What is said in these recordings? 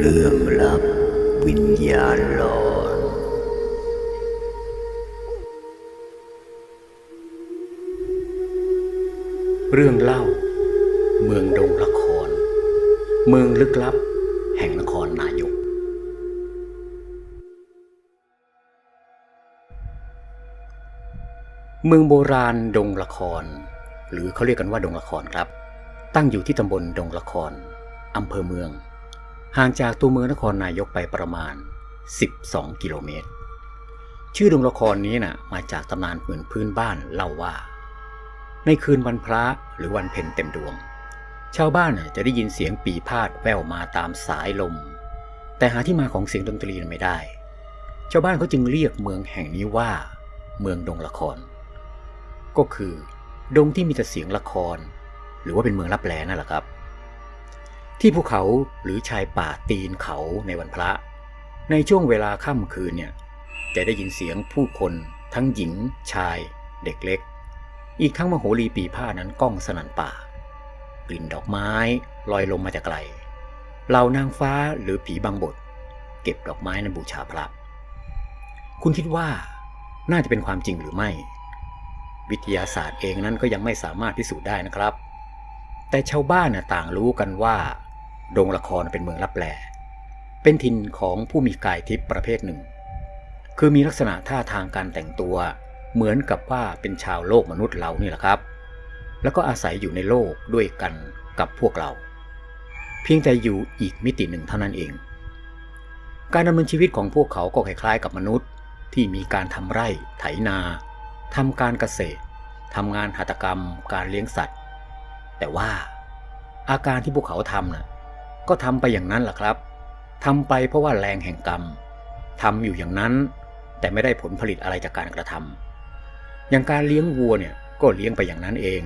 เรื่องลับวิญญาณหลอนเรื่องเล่า เมืองดงละคร เมืองลึกลับ แห่งนครนายก เมืองโบราณดงละคร หรือเขาเรียกกันว่าดงละครครับ ตั้งอยู่ที่ตำบลดงละครอำเภอเมือง ห่างจากตัวเมืองนครนายกไปประมาณ 12 กิโลเมตร ชื่อดงละครนี้นะ่ะมาจากตำนานเหมือนพื้นบ้านเล่าว่า ในคืนวันพระหรือวันเพ็ญเต็มดวง ชาวบ้านน่ะจะได้ยินเสียงปีพาดแว่วมาตามสายลม แต่หาที่มาของเสียงดนตรีไม่ได้ ชาวบ้านเขาจึงเรียกเมืองแห่งนี้ว่า เมืองดงละคร ก็คือ ดงที่มีแต่เสียงละคร หรือว่าเป็นเมืองรับแลนั่นแหละครับ ที่ภูเขาหรือชายป่าตีนเขาในวันพระ ในช่วงเวลาค่ำคืนเนี่ยจะได้ยินเสียงผู้คนทั้งหญิง ชาย เด็กเล็ก อีกทั้งมโหรีปีผ้านั้นก้องสนั่นป่า กลิ่นดอกไม้ลอยลมมาจากไกลเหล่านางฟ้าหรือผีบางบท เก็บดอกไม้นั้นบูชาพระ คุณคิดว่าน่าจะเป็นความจริงหรือไม่ วิทยาศาสตร์เองนั้นก็ยังไม่สามารถพิสูจน์ได้นะครับ แต่ชาวบ้านน่ต่างรู้กันว่า โดงละครเป็นเมืองลับแลเป็นถิ่นของผู้มีกายทิพย์ประเภทหนึ่ง คือมีลักษณะท่าทางการแต่งตัวเหมือนกับว่าเป็นชาวโลกมนุษย์เรานี่แหละครับ แล้วก็อาศัยอยู่ในโลกด้วยกันกับพวกเรา เพียงแต่อยู่อีกมิติหนึ่งเท่านั้นเอง การดำเนินชีวิตของพวกเขาก็คล้ายๆกับมนุษย์ที่มีการทำไร่ ไถนาทำการเกษตรทำงานหัตถกรรม การเลี้ยงสัตว์ แต่ว่าอาการที่พวกเขาทำน่ะ ก็ทำไปอย่างนั้นแหละครับทำไปเพราะว่าแรงแห่งกรรมทำอยู่อย่างนั้น แต่ไม่ได้ผลผลิตอะไรจากการกระทำอย่างการเลี้ยงวัวเนี่ยก็เลี้ยงไปอย่างนั้นเอง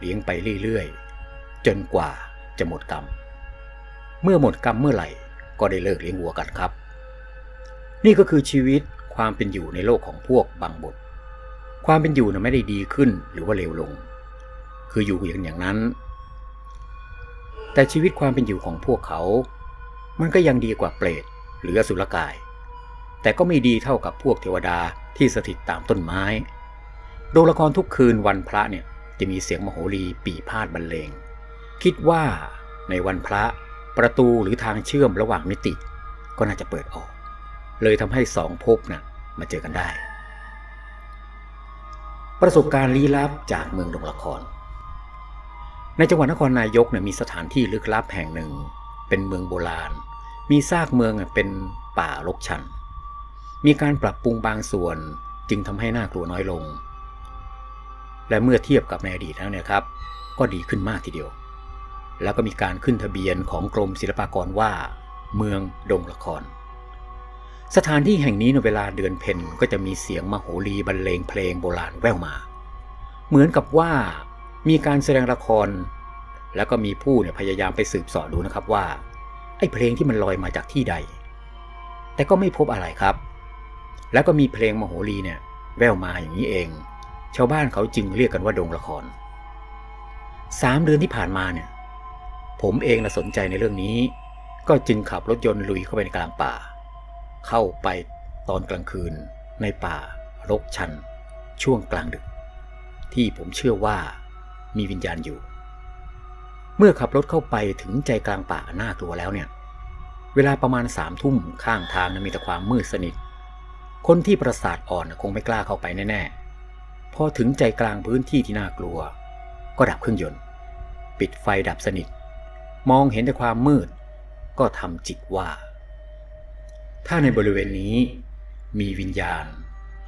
เลี้ยงไปเรื่อยๆจนกว่าจะหมดกรรม เมื่อหมดกรรมเมื่อไหร่ก็ได้เลิกเลี้ยงวัวกันครับ นี่ก็คือชีวิตความเป็นอยู่ในโลกของพวกบางบท ความเป็นอยู่นะไม่ได้ดีขึ้นหรือว่าเลวลง คืออยู่อย่างอย่างนั้น แต่ชีวิตความเป็นอยู่ของพวกเขา มันก็ยังดีกว่าเปรตหรืออสุรกาย แต่ก็ไม่ดีเท่ากับพวกเทวดาที่สถิตตามต้นไม้ โรงละครทุกคืนวันพระเนี่ยจะมีเสียงมโหรีปีพาดบรรเลง คิดว่าในวันพระประตูหรือทางเชื่อมระหว่างมิติ ก็น่าจะเปิดออก เลยทำให้สองภพนะ่ะมาเจอกันได้ ประสบการณ์ลี้ลับจากเมืองดงละคร ในจังหวัดนครนายกเนี่ยมีสถานที่ลึกลับแห่งหนึ่ง เป็นเมืองโบราณ มีซากเมืองเป็นป่ารกชัน มีการปรับปรุงบางส่วนจึงทำให้น่ากลัวน้อยลง และเมื่อเทียบกับในอดีตแล้วเนี่ยครับ ก็ดีขึ้นมากทีเดียว แล้วก็มีการขึ้นทะเบียนของกรมศิลปากรว่า เมืองดงละคร สถานที่แห่งนี้ในเวลาเดือนเพ็ญก็จะมีเสียงมโหรีบรรเลงเพลงโบราณแว่วมา เหมือนกับว่า มีการแสดงละคร แล้วก็มีผู้เนี่ยพยายามไปสืบสอบดูนะครับว่า ไอ้เพลงที่มันลอยมาจากที่ใด แต่ก็ไม่พบอะไรครับ แล้วก็มีเพลงมโหรีเนี่ยแว่วมาอย่างนี้เอง ชาวบ้านเขาจึงเรียกกันว่าดงละครสามเดือนที่ผ่านมาเนี่ย ผมเองนะสนใจในเรื่องนี้ ก็จึงขับรถยนต์ลุยเข้าไปในกลางป่า เข้าไปตอนกลางคืนในป่ารกชัน ช่วงกลางดึก ที่ผมเชื่อว่า มีวิญญาณอยู่ เมื่อขับรถเข้าไปถึงใจกลางป่าน่ากลัวแล้วเนี่ย เวลาประมาณสามทุ่มข้างทางนะมีแต่ความมืดสนิท คนที่ประสาทอ่อนคงไม่กล้าเข้าไปแน่ๆ พอถึงใจกลางพื้นที่ที่น่ากลัว ก็ดับเครื่องยนต์ ปิดไฟดับสนิท มองเห็นแต่ความมืด ก็ทำจิตว่า ถ้าในบริเวณนี้มีวิญญาณ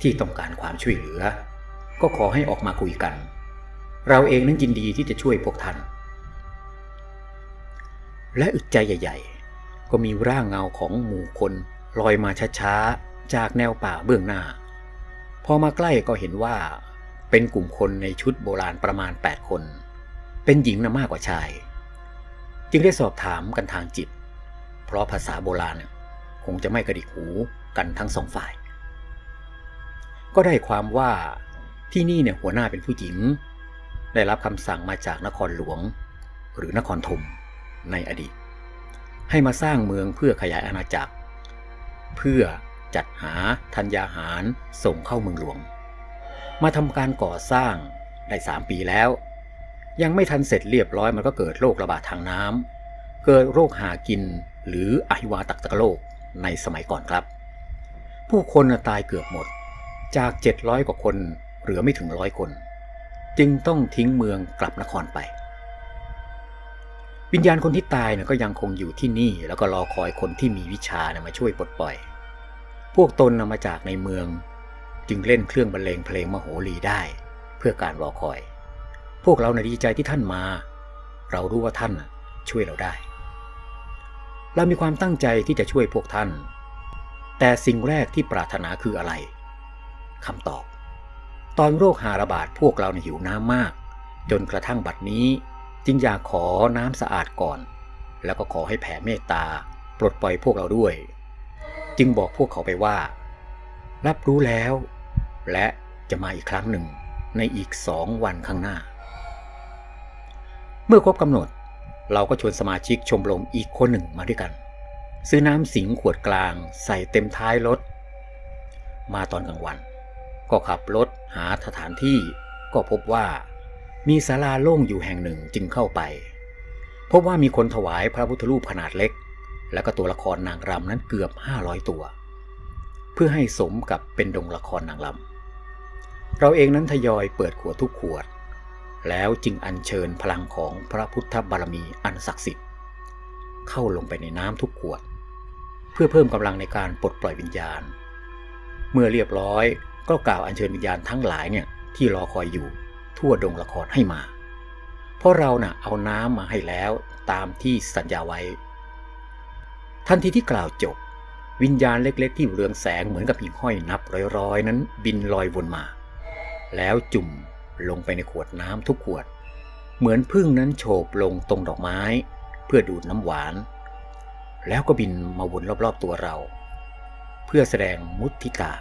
ที่ต้องการความช่วยเหลือ ก็ขอให้ออกมาคุยกัน เราเองนั้นยินดีที่จะช่วยพวกท่าน และอึดใจใหญ่ ๆ ก็มีร่างเงาของหมู่คนลอยมาช้าๆ จากแนวป่าเบื้องหน้า พอมาใกล้ก็เห็นว่าเป็นกลุ่มคนในชุดโบราณประมาณ 8 คน เป็นหญิงนะมากกว่าชาย จึงได้สอบถามกันทางจิต เพราะภาษาโบราณคงจะไม่กระดิกหูกันทั้งสองฝ่าย ก็ได้ความว่าที่นี่เนี่ยหัวหน้าเป็นผู้หญิง ได้รับคำสั่งมาจากนครหลวง หรือนครธมในอดีต ให้มาสร้างเมืองเพื่อขยายอาณาจักร เพื่อจัดหาธัญญาหารส่งเข้าเมืองหลวง มาทำการก่อสร้างได้สามปีแล้ว ยังไม่ทันเสร็จเรียบร้อยมันก็เกิดโรคระบาดทางน้ำเกิดโรคหากินหรืออหิวาตักตะกโรคในสมัยก่อนครับ ผู้คนตายเกือบหมดจาก 700 กว่าคนเหลือไม่ถึงร้อยคน จึงต้องทิ้งเมืองกลับนครไป วิญญาณคนที่ตายเนี่ยก็ยังคงอยู่ที่นี่ แล้วก็รอคอยคนที่มีวิชาเนี่ยมาช่วยปลดปล่อย พวกตนนำมาจากในเมือง จึงเล่นเครื่องบรรเลงเพลงมโหรีได้ เพื่อการรอคอย พวกเรานะดีใจที่ท่านมา เรารู้ว่าท่านช่วยเราได้ เรามีความตั้งใจที่จะช่วยพวกท่าน แต่สิ่งแรกที่ปรารถนาคืออะไรคำตอบ ตอนโรคหาระบาดพวกเราเนี่ยหิวน้ำมาก จนกระทั่งบัดนี้ จึงอยากขอน้ำสะอาดก่อน แล้วก็ขอให้แผ่เมตตา ปลดปล่อยพวกเราด้วย จึงบอกพวกเขาไปว่า รับรู้แล้ว และจะมาอีกครั้งหนึ่งในอีกสองวันข้างหน้า เมื่อครบกำหนด เราก็ชวนสมาชิกชมรมอีกคนหนึ่งมาด้วยกัน ซื้อน้ำสิงขวดกลาง ใส่เต็มท้ายรถมาตอนกลางวัน ก็ขับรถหาสถานที่ ก็พบว่ามีศาลาโล่งอยู่แห่งหนึ่งจึงเข้าไป พบว่ามีคนถวายพระพุทธรูปขนาดเล็ก และก็ตัวละครนางรำนั้นเกือบ 500 ตัว เพื่อให้สมกับเป็นดงละครนางรำเราเองนั้นทยอยเปิดขวดทุกขวด แล้วจึงอัญเชิญพลังของพระพุทธบารมีอันศักดิ์สิทธิ์ เข้าลงไปในน้ำทุกขวด เพื่อเพิ่มกำลังในการปลดปล่อยวิญญาณ เมื่อเรียบร้อย ก็กล่าวอัญเชิญวิญญาณทั้งหลายเนี่ยที่รอคอยอยู่ทั่วดงละครให้มา เพราะเราน่ะเอาน้ำมาให้แล้วตามที่สัญญาไว้ ทันทีที่กล่าวจบ วิญญาณเล็กๆ ที่เรืองแสงเหมือนกับหิ่งห้อยนับร้อยๆ นั้นบินลอยวนมา แล้วจุ่มลงไปในขวดน้ำทุกขวด เหมือนพึ่งนั้นโฉบลงตรงดอกไม้ เพื่อดูดน้ำหวาน แล้วก็บินมาวนรอบๆตัวเรา เพื่อแสดงมุทิตา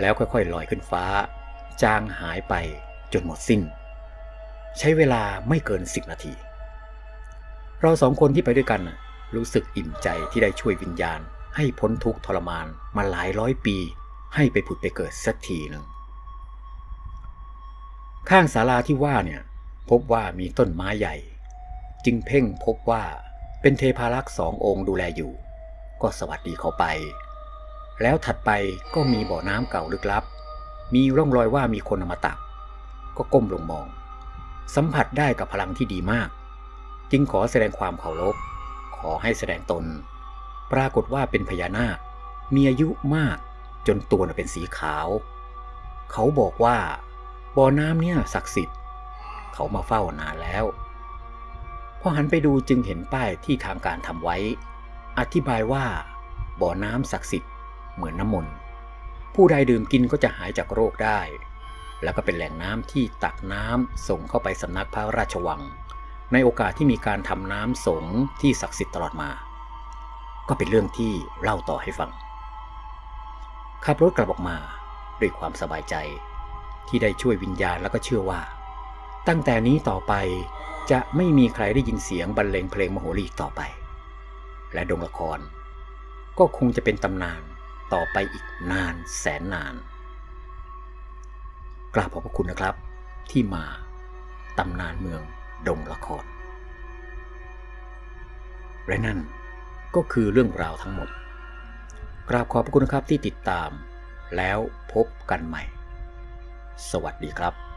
แล้วค่อยๆลอยขึ้นฟ้า จางหายไปจนหมดสิ้น ใช้เวลาไม่เกินสิบนาที เราสองคนที่ไปด้วยกันรู้สึกอิ่มใจที่ได้ช่วยวิญญาณ ให้พ้นทุกข์ทรมานมาหลายร้อยปี ให้ไปผุดไปเกิดสักทีหนึ่งข้างศาลาที่ว่าเนี่ยพบว่ามีต้นไม้ใหญ่ จึงเพ่งพบว่าเป็นเทพารักษ์สององค์ดูแลอยู่ ก็สวัสดีเขาไป แล้วถัดไปก็มีบ่อน้ำเก่าลึกลับ มีร่องรอยว่ามีคนมาตัก ก็ก้มลงมอง สัมผัสได้กับพลังที่ดีมาก จึงขอแสดงความเคารพ ขอให้แสดงตน ปรากฏว่าเป็นพญานาค มีอายุมากจนตัวเป็นสีขาว เขาบอกว่า บ่อน้ำเนี่ยศักดิ์สิทธิ์ เขามาเฝ้านานแล้ว พอหันไปดูจึงเห็นป้ายที่ทางการทำไว้ อธิบายว่า บ่อน้ำศักดิ์สิทธิ์ เหมือนน้ำมนต์ผู้ใดดื่มกินก็จะหายจากโรคได้ แล้วก็เป็นแหล่งน้ำที่ตักน้ำส่งเข้าไปสำนักพระราชวัง ในโอกาสที่มีการทำน้ำสงที่ศักดิ์สิทธิ์ตลอดมา ก็เป็นเรื่องที่เล่าต่อให้ฟัง ขับรถกลับออกมาด้วยความสบายใจ ที่ได้ช่วยวิญญาณแล้วก็เชื่อว่า ตั้งแต่นี้ต่อไปจะไม่มีใครได้ยินเสียงบรรเลงเพลงมโหรีต่อไป และดงละคร ก็คงจะเป็นตำนาน ต่อไปอีกนานแสนนาน กราบขอบพระคุณนะครับที่มาตำนานเมืองดงละคร และนั่นก็คือเรื่องราวทั้งหมด กราบขอบพระคุณนะครับที่ติดตาม แล้วพบกันใหม่ สวัสดีครับ